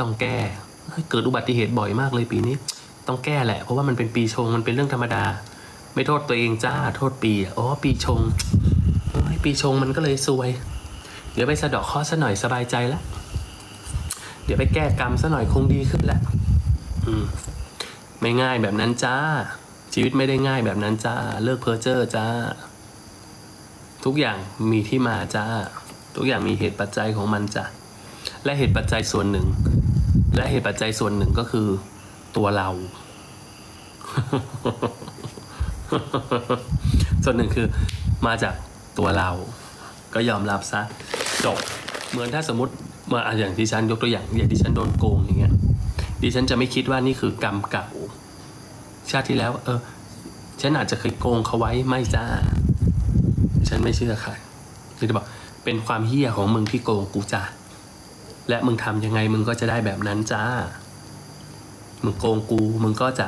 ต้องแก้เกิดอุบัติเหตุบ่อยมากเลยปีนี้ ต้องแก้แหละ เพราะว่ามันเป็นปีชงมันเป็นเรื่องธรรมดา ไม่โทษตัวเองจ้าโทษปีอ๋อปีชงปีชงมันก็เลยซวย เดี๋ยวไปสะเดาะเคราะห์ซะหน่อยสบายใจแล้วเดี๋ยวไปแก้กรรมซะหน่อยคงดีขึ้นแล้วอืมไม่ง่ายแบบนั้นจ้า ชีวิตไม่ได้ง่ายแบบนั้นจ้า เลิกเพ้อเจ้อจ้า ทุกอย่างมีที่มาจ้า ทุกอย่างมีเหตุปัจจัยของมันจ้ะและเหตุปัจจัยส่วนหนึ่ง และเหตุปัจจัยส่วนหนึ่งก็คือตัวเรา ส่วนหนึ่งคือมาจากตัวเรา ก็ยอมรับซะจบเหมือนถ้าสมมติมาอะอย่างที่ฉันยกตัวอย่างอย่างที่ฉันโดนโกงอย่างเงี้ยดิฉันจะไม่คิดว่านี่คือกรรมเก่า ชาติที่แล้ว เออ ฉันอาจจะเคยโกงเขาไว้ไม่จ้า ฉันไม่เชื่อใครคือจะบอกเป็นความเฮี้ยของมึงที่โกงกูจ้า และมึงทำยังไงมึงก็จะได้แบบนั้นจ้า มึงโกงกู มึงก็จะ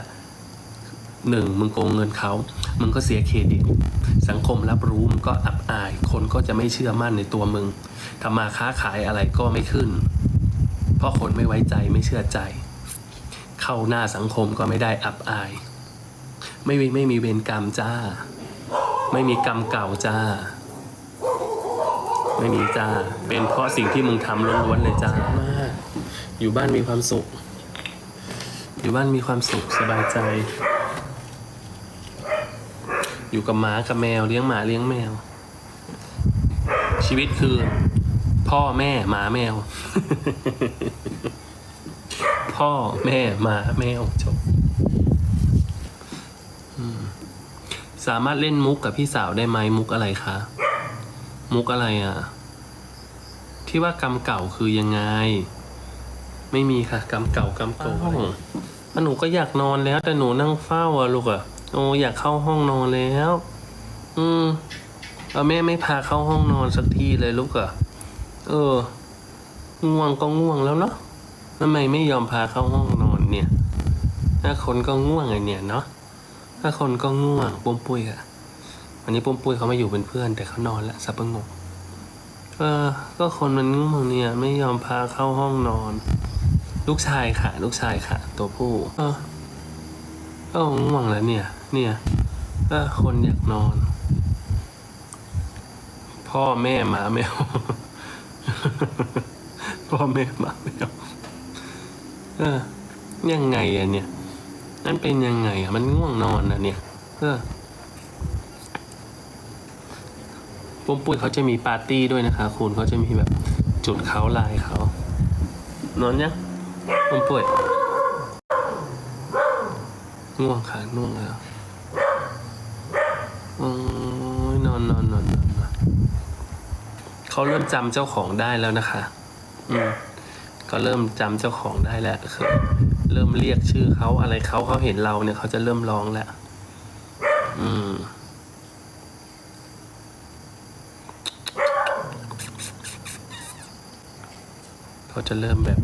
หนึ่งมึงโกงเงินเขา มึงก็เสียเครดิต สังคมรับรู้มึงก็อับอาย คนก็จะไม่เชื่อมั่นในตัวมึงทำมาค้าขายอะไรก็ไม่ขึ้น เพราะคนไม่ไว้ใจไม่เชื่อใจ เข้าหน้าสังคมก็ไม่ได้อับอาย ไม่มีไม่มีเวรกรรมจ้า ไม่มีกรรมเก่าจ้า ไม่มีจ้า เป็นเพราะสิ่งที่มึงทำล้วนๆเลยจ้ามาก อยู่บ้านมีความสุข อยู่บ้านมีความสุขสบายใจ อยู่กับหมากับแมวเลี้ยงหมาเลี้ยงแมว ชีวิตคือ พ่อแม่หมาแมว พ่อแม่หมาแมวจบอืมสามารถเล่นมุกกับพี่สาวได้ไหมมุกอะไรคะ มุกอะไรอะ ที่ว่ากรรมเก่าคือยังไง ไม่มีค่ะ กรรมเก่ากรรมเก่าอะหนูก็อยากนอนแล้ว แต่หนูนั่งเฝ้าอะลูกอะโอ้อยากเข้าห้องนอนแล้ว อืมเอาแม่ไม่พาเข้าห้องนอนสักทีเลยลูกอะเออ ง่วงก็ง่วงแล้วเนาะทำไมไม่ยอมพาเข้าห้องนอนเนี่ย ถ้าคนก็ง่วงไงเนี่ยเนาะถ้าคนก็ง่วงปุ้มปุ้ยอะ วันนี้ปุ้มปุ้ยเขามาอยู่เป็นเพื่อน แต่เขานอนแล้วสับปะงกเออก็คนมันง่วงเนี่ยไม่ยอมพาเข้าห้องนอน ลูกชายค่ะ ลูกชายค่ะ ตัวผู้ เออก็ง่วงแล้วเนี่ย เนี่ยก็คนอยากนอน พ่อแม่หมาแมวพ่อแม่หมาแมวเออยังไงอะเนี่ยนั่นเป็นยังไงอะมันง่วงนอนนะเนี่ย เออ ปุ้มปุ้ยเขาจะมีปาร์ตี้ด้วยนะคะ คุณเขาจะมีแบบจุดเขาลายเขา นอนยังปุ้มปุ้ยง่วงค่ะง่วงแล้วโอ้ยนอนนอนนอนนอนนอนเขาเริ่มจำเจ้าของได้แล้วนะคะ อืมก็เริ่มจำเจ้าของได้แล้วคือเริ่มเรียกชื่อเขาอะไรเขาเขาเห็นเราเนี่ยเขาจะเริ่มร้องแล้ว อืม เขาจะเริ่มแบบ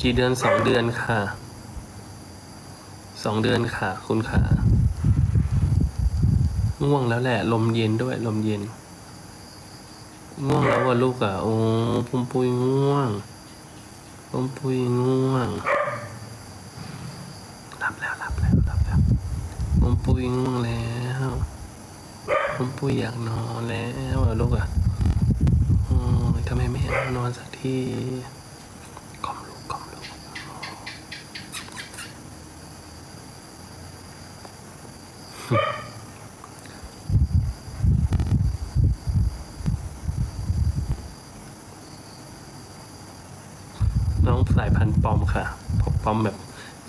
กี่เดือนสองเดือนค่ะสองเดือนค่ะ คุณค่ะง่วงแล้วแหละ ลมเย็นด้วย ลมเย็น ง่วงแล้วว่ะลูกอะ โอ้ปุ้มปุยง่วงปุ้มปุยง่วงหลับแล้วหลับแล้วหลับแล้วปุ้มปุยง่วงแล้วปุ้มปุยอยากนอนแล้วอะลูกอะโอ้ยทำไมไม่ให้ นอนสักทีกล่อมลูกกล่อมลูกน้องสายพันธุ์ปอมค่ะปอมแบบ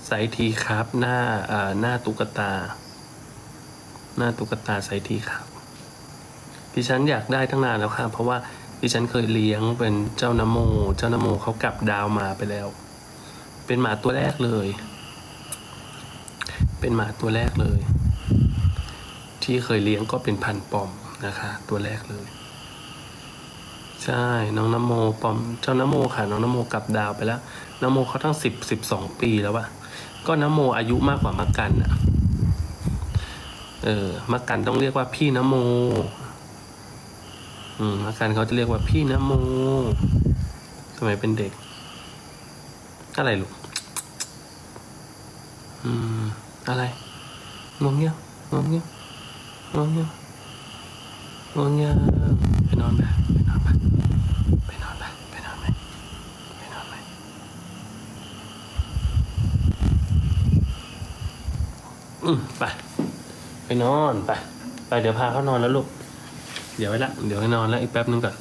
ไซทีครับหน้าอ่าหน้าตุ๊กตา หน้าตุ๊กตาไซทีครับดิฉันอยากได้ตั้งนานแล้วค่ะ เพราะว่า ดิฉันเคยเลี้ยงเป็นเจ้านโม เจ้านโมเขากลับดาวมาไปแล้ว เป็นหมาตัวแรกเลย เป็นหมาตัวแรกเลย ที่เคยเลี้ยงก็เป็นพันปอมนะคะ ตัวแรกเลย ใช่น้องนโมปอม เจ้านโมค่ะ น้องนโมกลับดาวไปแล้วนโมเขาทั้งสิบสิบสองปีแล้ววะก็นโมอายุมากกว่ามักกันอะเออมักกันต้องเรียกว่าพี่นโม อืมมักกันเขาจะเรียกว่าพี่นโม สมัยเป็นเด็ก อะไรลูก อืม อะไรงวงเงี้ยงวงเงี้ยงวงเงี้ยงวงเงี้ยไปนอนไปไปนอนไปไปนอนไปไปนอนไปไปนอนไปอืมไป ไปนอนไป ไปเดี๋ยวพาเขานอนแล้วลูก เดี๋ยวไว้ละ เดี๋ยวให้นอนแล้วอีกแป๊บนึงก่อน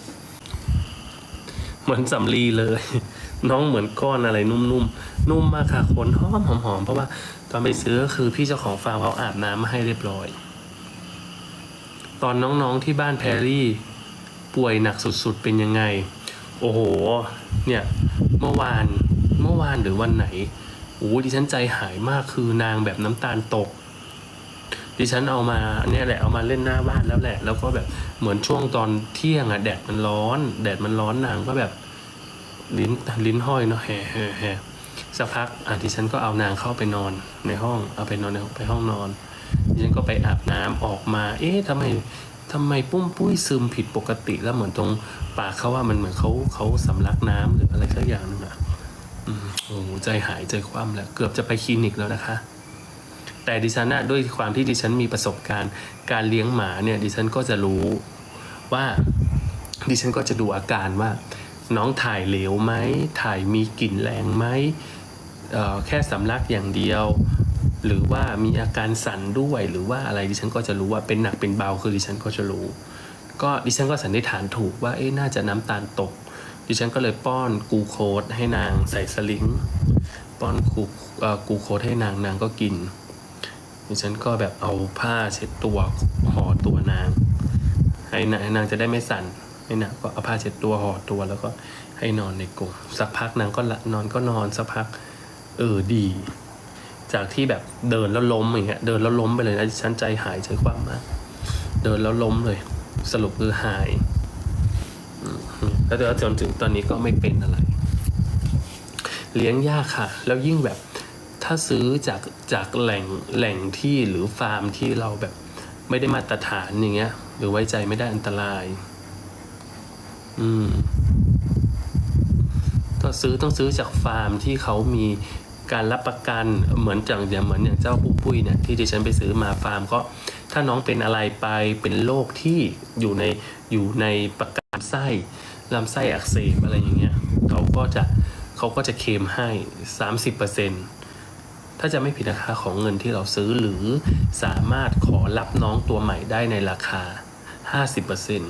เหมือนสำลีเลย น้องเหมือนก้อนอะไรนุ่มๆนุ่มมากค่ะขนหอมหอมๆเพราะว่าตอนไปซื้อก็คือพี่เจ้าของฟาร์มเขาอาบน้ำมาให้เรียบร้อย ตอนน้องๆที่บ้านแพรรี่ ป่วยหนักสุดๆเป็นยังไง โอ้โห เนี่ย เมื่อวานเมื่อวานหรือวันไหนโอ้ดิฉันใจหายมากคือนางแบบน้ำตาลตก ดิฉันเอามาเนี่ยแหละเอามาเล่นหน้าบ้านแล้วแหละ แล้วก็แบบเหมือนช่วงตอนเที่ยงอะแดดมันร้อน แดดมันร้อนนางก็แบบ ลิ้นลิ้นห้อยเนาะแห่แห่แห่สักพักอะดิฉันก็เอานางเข้าไปนอนในห้องเอาไปนอนในไปห้องนอนดิฉันก็ไปอาบน้ำออกมา เอ๊ะทำไมทำไมปุ้มปุ้ยซึมผิดปกติแล้วเหมือนตรงปากเขาว่ามันเหมือนเขาเขาสำลักน้ำหรืออะไรสักอย่างหนึงอะโอ้โหใจหายใจคว่ำแล้วเกือบจะไปคลินิกแล้วนะคะ แต่ดิฉันนะด้วยความที่ดิฉันมีประสบการณ์ การเลี้ยงหมาเนี่ยดิฉันก็จะรู้ว่าดิฉันก็จะดูอาการว่า น้องถ่ายเหลวไหมถ่ายมีกลิ่นแรงไหมแค่สำลักอย่างเดียว หรือว่ามีอาการสั่นด้วยหรือว่าอะไรดิฉันก็จะรู้ว่าเป็นหนักเป็นเบาคือดิฉันก็จะรู้ ก็ดิฉันก็สันนิษฐานถูกว่าเอ๊ะน่าจะน้ำตาลตก ดิฉันก็เลยป้อนกูโคสให้นางใส่สลิงป้อนกูกูโคสให้นางนางก็กิน ดิฉันก็แบบเอาผ้าเช็ดตัวห่อตัวนางให้นางนางจะได้ไม่สั่นให้นางก็เอาผ้าเช็ดตัวห่อตัวแล้วก็ให้นอนในกรงสักพักนางก็ละนอนก็นอนสักพัก เออดี จากที่แบบเดินแล้วล้มอย่างเงี้ยเดินแล้วล้มไปเลยนะฉันใจหายใจความมากเดินแล้วล้มเลย สรุปคือหายแล้วจนถึงตอนนี้ก็ไม่เป็นอะไร เลี้ยงยากค่ะ แล้วยิ่งแบบ ถ้าซื้อจากจากแหล่งแหล่งที่หรือฟาร์มที่เราแบบไม่ได้มาตรฐานอย่างเงี้ย หรือไว้ใจไม่ได้อันตราย อืมก็ซื้อต้องซื้อจากฟาร์มที่เขามีการรับประกันเหมือนอย่างอย่างเหมือนอย่างเจ้าปุ้มปุ้ยเนี่ยที่ดิฉันไปซื้อมาฟาร์มก็ถ้าน้องเป็นอะไรไปเป็นโรคที่อยู่ในอยู่ในประกันไส้ลำไส้อักเสบอะไรอย่างเงี้ยเขาก็จะเขาก็จะเคมให้สามสิบเปอร์เซ็นต์ ถ้าจะไม่ผิดราคาของเงินที่เราซื้อหรือสามารถขอรับน้องตัวใหม่ได้ในราคาห้าสิบเปอร์เซ็น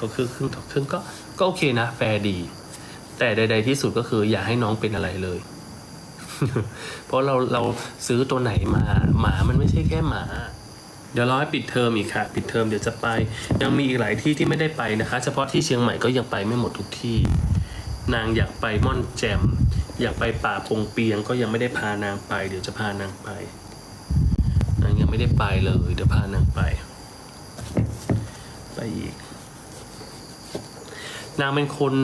ก็คือครึ่งต่อครึ่งก็ก็โอเคนะ แฟร์ดี แต่ใด ๆ ที่สุดก็คืออย่าให้น้องเป็นอะไรเลย เพราะเราเราซื้อตัวไหนมาหมามันไม่ใช่แค่หมา เดี๋ยวรอให้ปิดเทอมอีกค่ะ ปิดเทอมเดี๋ยวจะไป ยังมีอีกหลายที่ที่ไม่ได้ไปนะคะ เฉพาะที่เชียงใหม่ก็ยังไปไม่หมดทุกที่ นางอยากไปม่อนแจม อยากไปป่าปงเปียงก็ยังไม่ได้พานางไป เดี๋ยวจะพานางไปนางยังไม่ได้ไปเลยเดี๋ยวพานางไป ไปอีก นางเป็นคน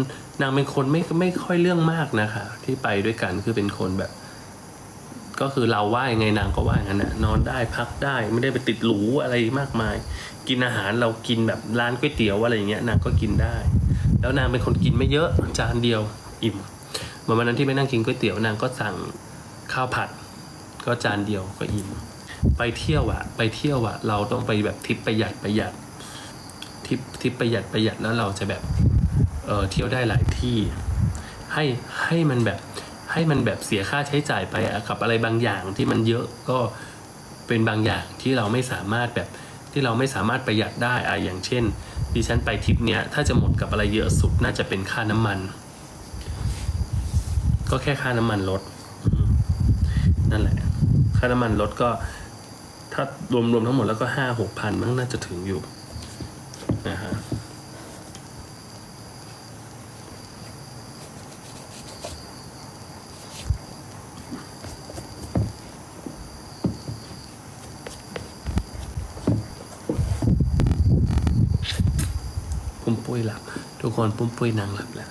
นางเป็นคนไม่ไม่ค่อยเรื่องมากนะคะ ที่ไปด้วยกันคือเป็นคนแบบ ก็คือเราว่ายังไงนางก็ว่าอย่างนั้นนะนอนได้พักได้ไม่ได้ไปติดหรูอะไรมากมาย กินอาหารเรากินแบบร้านก๋วยเตี๋ยวอะไรอย่างเงี้ยนางก็กินได้ แล้วนางเป็นคนกินไม่เยอะจานเดียวอิ่ม เหมือนวันนั้นที่ไปนั่งกินก๋วยเตี๋ยวนางก็สั่งข้าวผัด ก็จานเดียวก็อิ่มไปเที่ยวอะไปเที่ยวอะเราต้องไปแบบทริปประหยัดประหยัดทริปทริปประหยัดประหยัดแล้วเราจะแบบเออเที่ยวได้หลายที่ ให้ให้มันแบบให้มันแบบเสียค่าใช้จ่ายไปอะกับอะไรบางอย่างที่มันเยอะก็เป็นบางอย่างที่เราไม่สามารถแบบที่เราไม่สามารถประหยัดได้อะอย่างเช่นดิฉันไปทริปเนี้ยถ้าจะหมดกับอะไรเยอะสุดน่าจะเป็นค่าน้ำมัน ก็แค่ค่าน้ำมันรถนั่นแหละ ค่าน้ำมันรถก็ ถ้ารวมๆทั้งหมดแล้วก็ห้าหกพันมันน่าจะถึงอยู่นะฮะปุ้มปุ้ยหลับ ทุกคนปุ้มปุ้ยนางหลับแล้ว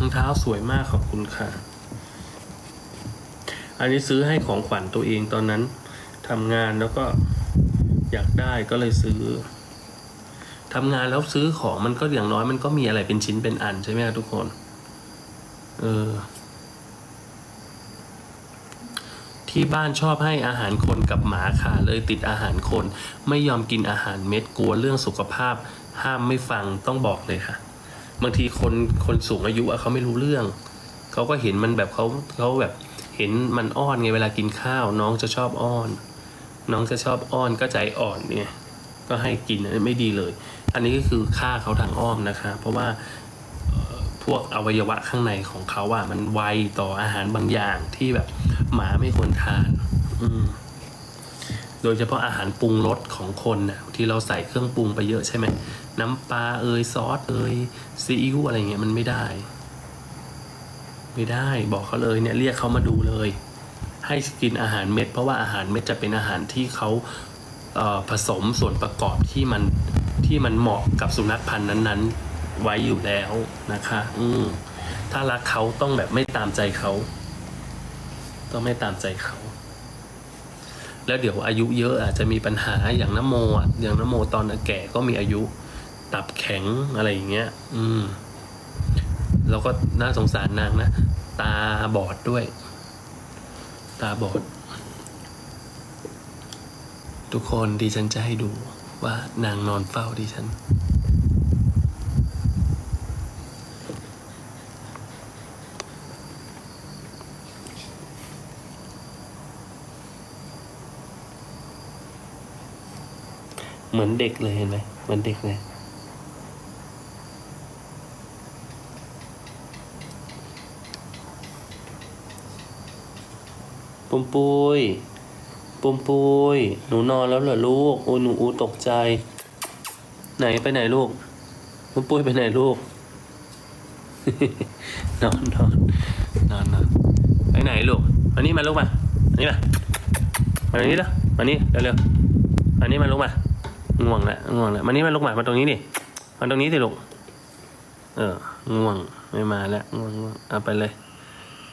รองเท้าสวยมากขอบคุณค่ะ อันนี้ซื้อให้ของขวัญตัวเองตอนนั้นทำงานแล้วก็อยากได้ก็เลยซื้อทำงานแล้วซื้อของมันก็อย่างน้อยมันก็มีอะไรเป็นชิ้นเป็นอันใช่ไหมครับทุกคน เออ ที่บ้านชอบให้อาหารคนกับหมาค่ะ เลยติดอาหารคน ไม่ยอมกินอาหารเม็ดกลัวเรื่องสุขภาพ ห้ามไม่ฟังต้องบอกเลยค่ะ บางทีคนคนสูงอายุอะเขาไม่รู้เรื่อง เขาก็เห็นมันแบบเขาเขาแบบเห็นมันอ้อนไงเวลากินข้าว น้องจะชอบอ้อน น้องจะชอบอ้อนก็ใจอ่อนเนี่ยก็ให้กินไม่ดีเลย อันนี้ก็คือฆ่าเขาทางอ้อมนะคะ เพราะว่าพวกอวัยวะข้างในของเขาอะมันไวต่ออาหารบางอย่างที่แบบหมาไม่ควรทาน อืม โดยเฉพาะอาหารปรุงรสของคนนะที่เราใส่เครื่องปรุงไปเยอะใช่ไหมน้ำปลาเอยซอสเอยซีอิ๊วอะไรเงี้ยมันไม่ได้ ไม่ได้บอกเขาเลยเนี่ยเรียกเขามาดูเลย ให้กินอาหารเม็ด เพราะว่าอาหารเม็ดจะเป็นอาหารที่เขาเผสมส่วนประกอบที่มันที่มันเหมาะกับสุนัขพันธุ์นั้นๆ ไว้อยู่แล้วนะคะ อืมถ้ารักเขาต้องแบบไม่ตามใจเขา ต้องไม่ตามใจเขา แล้วเดี๋ยวอายุเยอะอาจจะมีปัญหาอย่างน้ำโมอะอย่างน้ำโมตอนแก่ก็มีอายุตับแข็งอะไรอย่างเงี้ย อืม แล้วก็น่าสงสารนางนะ ตาบอดด้วย ตาบอด ทุกคนดิฉันจะให้ดูว่านางนอนเฝ้าดิฉัน เหมือนเด็กเลยเห็นไหมเหมือนเด็กเลยปุ้มปุยปุ้มปุยหนูนอนแล้วเหรอลูกโอ้หนูอูตกใจ ไหนไปไหนลูกปุ้มปุยไปไหนลูกนอนนอนนอนนอนไปไหนลูกมานี่มาลูกมามานี่มามานี้เด้อมานี่เร็วๆมานี่มาลูกมา ง่วงแล้วง่วงแล้วมานี่มาลูกหมามาตรงนี้ดิมาตรงนี้สิลูกเออ ง่วงไม่มาแล้วง่วงง่วงเอาไปเลย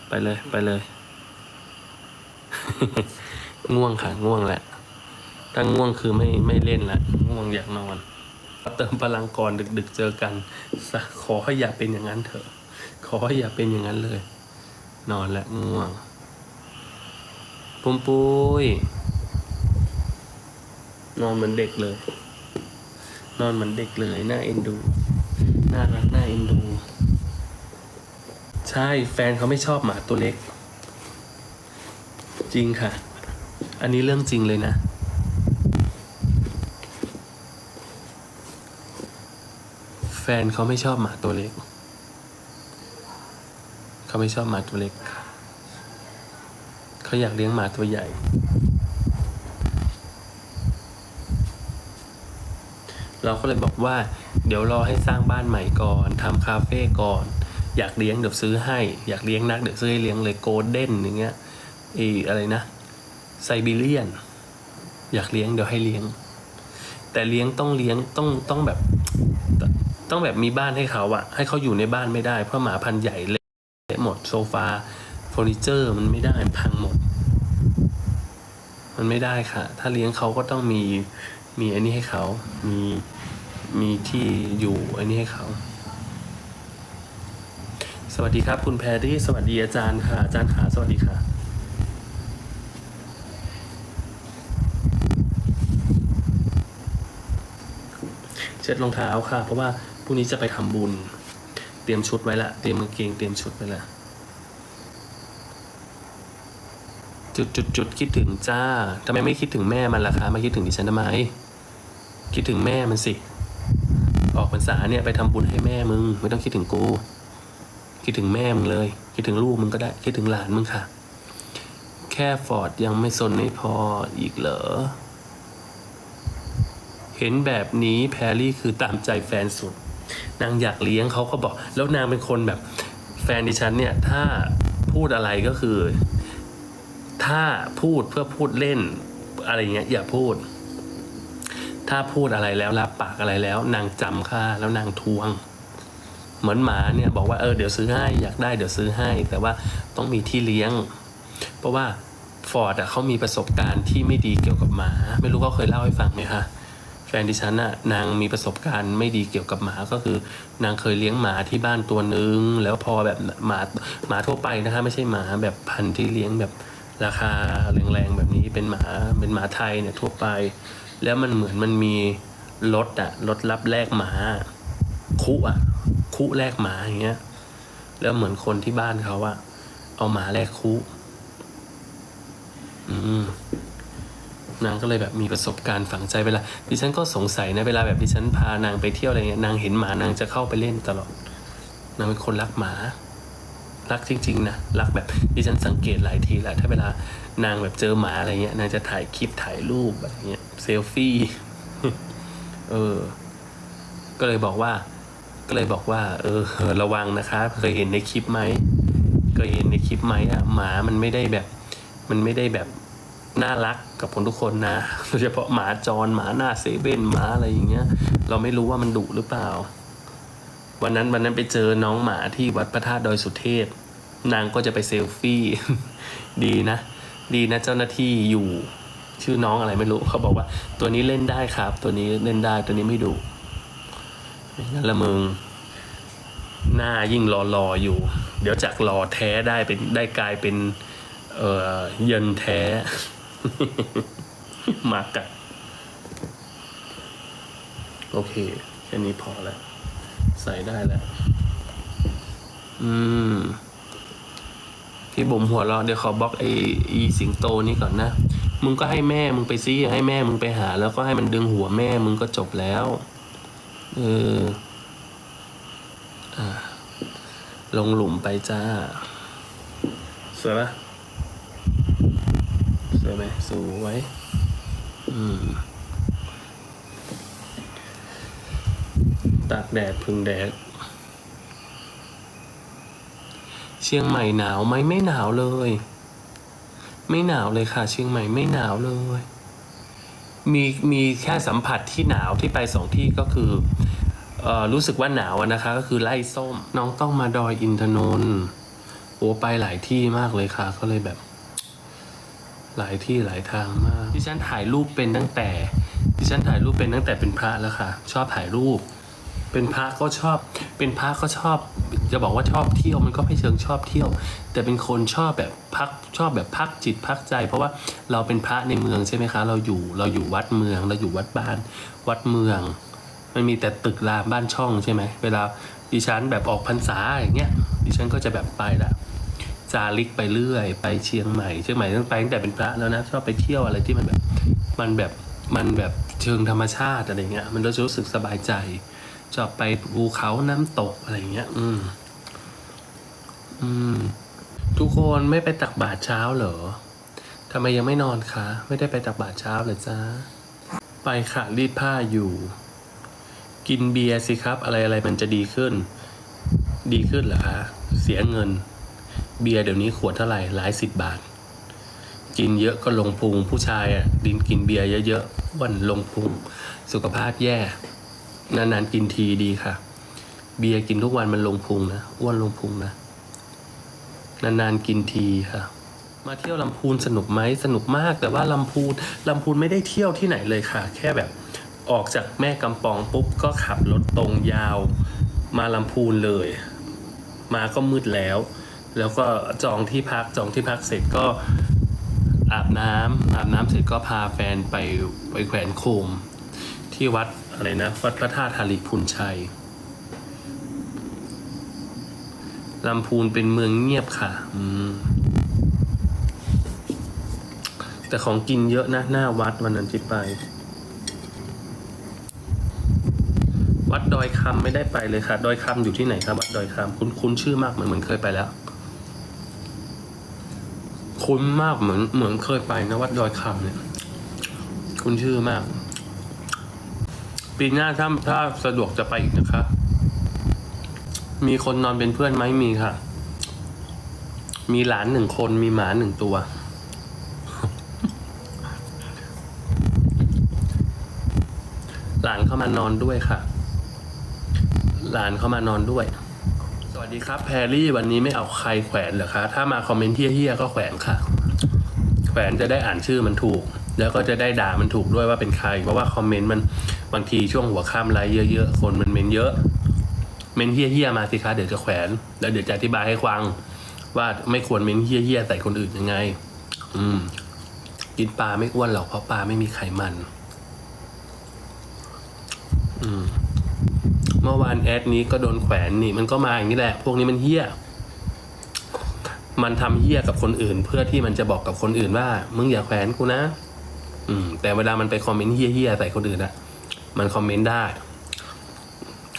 ไปเลย ไปเลย ง่วงค่ะ ง่วงแหละถ้าง่วงคือไม่ไม่เล่นละง่วงอยากนอนเติมพลังก่อนดึก ๆ เจอกันสะขอให้อย่าเป็นอย่างนั้นเถอะ ขอให้อย่าเป็นอย่างนั้นเลย นอนและง่วงปุ้มปุ้ย นอนเหมือนเด็กเลย นอนเหมือนเด็กเลยน่าเอ็นดู น่ารักน่าเอ็นดู ใช่แฟนเขาไม่ชอบหมาตัวเล็ก จริงค่ะ อันนี้เรื่องจริงเลยนะแฟนเขาไม่ชอบหมาตัวเล็ก เขาไม่ชอบหมาตัวเล็ก เขาอยากเลี้ยงหมาตัวใหญ่ เราก็เลยบอกว่า เดี๋ยวรอให้สร้างบ้านใหม่ก่อนทำคาเฟ่ก่อน อยากเลี้ยงเดี๋ยวซื้อให้ อยากเลี้ยงนักเดี๋ยวซื้อให้เลี้ยงเลยโกลเด้นอย่างเงี้ยไอีอะไรนะไซบีเรียน อยากเลี้ยงเดี๋ยวให้เลี้ยง แต่เลี้ยงต้องเลี้ยงต้องต้องแบบ ต้องแบบมีบ้านให้เขาอะให้เขาอยู่ในบ้านไม่ได้เพราะหมาพันธุ์ใหญ่เละหมดโซฟาเฟอร์นิเจอร์มันไม่ได้พังหมด มันไม่ได้ค่ะ ถ้าเลี้ยงเขาก็ต้องมี มีอันนี้ให้เขา มีมีที่อยู่อันนี้ให้เขา สวัสดีครับ คุณแพรรี่สวัสดีอาจารย์ค่ะ อาจารย์ขาสวัสดีค่ะ เช็ดรองเท้าค่ะ เพราะว่าพรุ่งนี้จะไปทำบุญ เตรียมชุดไว้ละเตรียมกางเกงเตรียมชุดไว้ละจุดจุดจุดคิดถึงจ้าทำไมไม่คิดถึงแม่มันล่ะคะมาคิดถึงดิฉันทำไม คิดถึงแม่มันสิ ออกพรรษาเนี่ยไปทำบุญให้แม่มึง ไม่ต้องคิดถึงกู คิดถึงแม่มึงเลย คิดถึงลูกมึงก็ได้ คิดถึงหลานมึงค่ะ แค่ฟอร์ดยังไม่สนไม่พออีกเหรอ เห็นแบบนี้แพรรี่คือตามใจแฟนสุด นางอยากเลี้ยงเขาก็บอก แล้วนางเป็นคนแบบแฟนดิฉันเนี่ย ถ้าพูดอะไรก็คือ ถ้าพูดเพื่อพูดเล่น อะไรเงี้ยอย่าพูด ถ้าพูดอะไรแล้วรับปากอะไรแล้ว นางจำค่าแล้วนางทวง เหมือนหมาเนี่ยบอกว่าเออเดี๋ยวซื้อให้อยากได้เดี๋ยวซื้อให้ แต่ว่าต้องมีที่เลี้ยง เพราะว่าฟอร์ดอะเขามีประสบการณ์ที่ไม่ดีเกี่ยวกับหมา ไม่รู้เขาเคยเล่าให้ฟังไหมคะแฟนดิฉันอะนางมีประสบการณ์ไม่ดีเกี่ยวกับหมาก็คือ นางเคยเลี้ยงหมาที่บ้านตัวนึง แล้วพอแบบหมาหมาทั่วไปนะคะไม่ใช่หมาแบบพันธุ์ที่เลี้ยงแบบราคาแรงๆแบบนี้เป็นหมาเป็นหมาไทยเนี่ยทั่วไป แล้วมันเหมือนมันมีรถอะรถรับแลกหมาคุอะคุแลกหมาอย่างเงี้ย แล้วเหมือนคนที่บ้านเขาอะเอาหมาแลกคุอืมนางก็เลยแบบมีประสบการณ์ฝังใจเวลาดิฉันก็สงสัยนะเวลาแบบดิฉันพานางไปเที่ยวอะไรเงี้ยนางเห็นหมานางจะเข้าไปเล่นตลอดนางเป็นคนรักหมา รักจริง ๆนะรักแบบดิฉันสังเกตหลายทีแหล้วถ้าเวลา นางแบบเจอหมาอะไรเงี้ยนางจะถ่ายคลิปถ่ายรูปอะไรเงี้ยเซลฟี่เออ ก็เลยบอกว่า ก็เลยบอกว่า เออ ระวังนะคะเคยเห็นในคลิปไหมเคยเห็นในคลิปไหมอะหมามันไม่ได้แบบ มันไม่ได้แบบน่ารักกับคนทุกคนนะโดยเฉพาะหมาจรหมาหน้าเซเว่นหมาอะไรอย่างเงี้ย เราไม่รู้ว่ามันดุหรือเปล่า วันนั้นวันนั้นไปเจอน้องหมาที่วัดพระธาตุดอยสุเทพ นางก็จะไปเซลฟี่ ดีนะ ดีนะเจ้าหน้าที่อยู่ชื่อน้องอะไรไม่รู้เขาบอกว่า ตัวนี้เล่นได้ครับ ตัวนี้เล่นได้ตัวนี้ไม่ดุไม่งั้นละมึงหน้ายิ่งรอรออยู่ เดี๋ยวจากรอแท้ได้เป็นได้กลายเป็น เอ่อเยินแท้ มากัดโอเค แค่นี้พอแล้ว ใส่ได้แล้ว อืม พี่บุ๋มหัวเราะเดี๋ยวขอบล็อกไอ้อีสิงโตนี้ก่อนนะ มึงก็ให้แม่มึงไปซิให้แม่มึงไปหา แล้วก็ให้มันดึงหัวแม่มึงก็จบแล้ว เอออ่าลงหลุมไปจ้า สวยปะสวยไหมสวยอืมตากแดดพึ่งแดด เชียงใหม่หนาวไหมไม่หนาวเลย ไม่หนาวเลยค่ะ เชียงใหม่ไม่หนาวเลย มีมีแค่สัมผัสที่หนาวที่ไปสองที่ก็คือออรู้สึกว่าหนาวนะคะ ก็คือไล่ส้ม น้องต้องมาดอยอินทนนท์โอ้ไปหลายที่มากเลยค่ะ ก็เลยแบบ หลายที่หลายทางมากดิฉันถ่ายรูปเป็นตั้งแต่ดิฉันถ่ายรูปเป็นตั้งแต่เป็นพระแล้วค่ะ ชอบถ่ายรูป เป็นพระก็ชอบ เป็นพระก็ชอบ จะบอกว่าชอบเที่ยวมันก็ไม่เชิงชอบเที่ยว แต่เป็นคนชอบแบบพักชอบแบบพักจิตพักใจ เพราะว่าเราเป็นพระในเมืองใช่ไหมคะ เราอยู่เราอยู่วัดเมือง เราอยู่วัดบ้าน วัดเมือง มันมีแต่ตึกรามบ้านช่องใช่ไหมเวลาดิฉันแบบออกพรรษาอย่างเงี้ยดิฉันก็จะแบบไปละจาริกไปเรื่อย ไปเชียงใหม่เชียงใหม่ตั้งไปตั้งแต่เป็นพระแล้วนะชอบไปเที่ยวอะไรที่มันแบบมันแบบมันแบบเชิงธรรมชาติอะไรเงี้ยมันก็จะรู้สึกสบายใจ ชอบไปภูเขาน้ำตกอะไรเงี้ย อืม อืม ทุกคนไม่ไปตักบาตรเช้าเหรอทำไมยังไม่นอนคะ ไม่ได้ไปตักบาตรเช้าเหรอจ้า ไปค่ะรีดผ้าอยู่ กินเบียร์สิครับ อะไรอะไรมันจะดีขึ้น ดีขึ้นเหรอคะ เสียเงิน เบียร์เดี๋ยวนี้ขวดเท่าไหร่หลายสิบบาท กินเยอะก็ลงพุงผู้ชายอะ ดินกินเบียร์เยอะๆวันลงพุงสุขภาพแย่ นานๆกินทีดีค่ะ เบียร์กินทุกวันมันลงพุงนะอ้วนลงพุงนะนานๆกินทีค่ะ มาเที่ยวลำพูนสนุกไหมสนุกมากแต่ว่าลำพูนลำพูนไม่ได้เที่ยวที่ไหนเลยค่ะ แค่แบบออกจากแม่กำปองปุ๊บก็ขับรถตรงยาวมาลำพูนเลย มาก็มืดแล้ว แล้วก็จองที่พักจองที่พักเสร็จก็อาบน้ำอาบน้ำเสร็จก็พาแฟนไปไปแขวนโคมที่วัด อะไรนะวัดพระธาตุธาริพุนชัยลำพูนเป็นเมืองเงียบค่ะ อืม แต่ของกินเยอะนะ หน้าวัดวันนั้นที่ไป วัดดอยคำไม่ได้ไปเลยค่ะ ดอยคำอยู่ที่ไหนครับ วัดดอยคำคุ้นคุ้นชื่อมากเหมือนเหมือนเคยไปแล้ว คุ้นมากเหมือนเหมือนเคยไปนะวัดดอยคำเนี่ย คุ้นชื่อมาก ปีหน้าถ้าถ้าสะดวกจะไปอีกนะคะ มีคนนอนเป็นเพื่อนไหมมีค่ะ มีหลานหนึ่งคนมีหมาหนึ่งตัว หลานเข้ามานอนด้วยค่ะ หลานเข้ามานอนด้วย สวัสดีครับแพรรี่วันนี้ไม่เอาใครแขวนเหรอคะ ถ้ามาคอมเมนต์เฮี้ยๆก็แขวนค่ะ แขวนจะได้อ่านชื่อมันถูก แล้วก็จะได้ด่ามันถูกด้วยว่าเป็นใคร เพราะว่าคอมเมนต์มันบางทีช่วงหัวข้ามไลฟ์เยอะๆ คนมันเมนเยอะ เมนเฮี้ยๆมาสิคะเดี๋ยวจะแขวน แล้วเดี๋ยวจะอธิบายให้ฟัง ว่าไม่ควรเมนเฮี้ยๆใส่คนอื่นยังไง อืม กินปลาไม่อ้วนหรอกเพราะปลาไม่มีไขมัน อืม เมื่อวานแอดนี้ก็โดนแขวนนี่ มันก็มาอย่างนี้แหละ พวกนี้มันเฮี้ยมันทำเฮี้ยกับคนอื่น เพื่อที่มันจะบอกกับคนอื่นว่า มึงอย่าแขวนกูนะ อืม แต่เวลามันไปคอมเมนต์เฮี้ยๆใส่คนอื่นอะมันคอมเมนต์ได้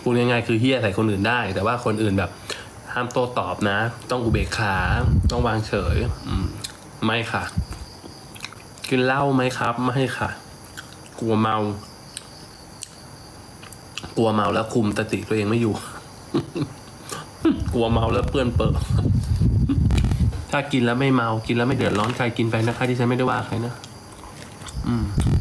พูดง่ายๆคือเฮี้ยใส่คนอื่นได้ แต่ว่าคนอื่นแบบ ห้ามโต้ตอบนะ ต้องอุเบกขาต้องวางเฉย อืม ไม่ค่ะ กินเหล้าไหมครับ ไม่ค่ะ กลัวเมา กลัวเมาแล้วคุมสติตัวเองไม่อยู่ กลัวเมาแล้วเปื้อนเปิดถ้ากินแล้วไม่เมา กินแล้วไม่เดือดร้อนใครกินไปนะคะที่ฉันไม่ได้ว่าใครนะ 嗯。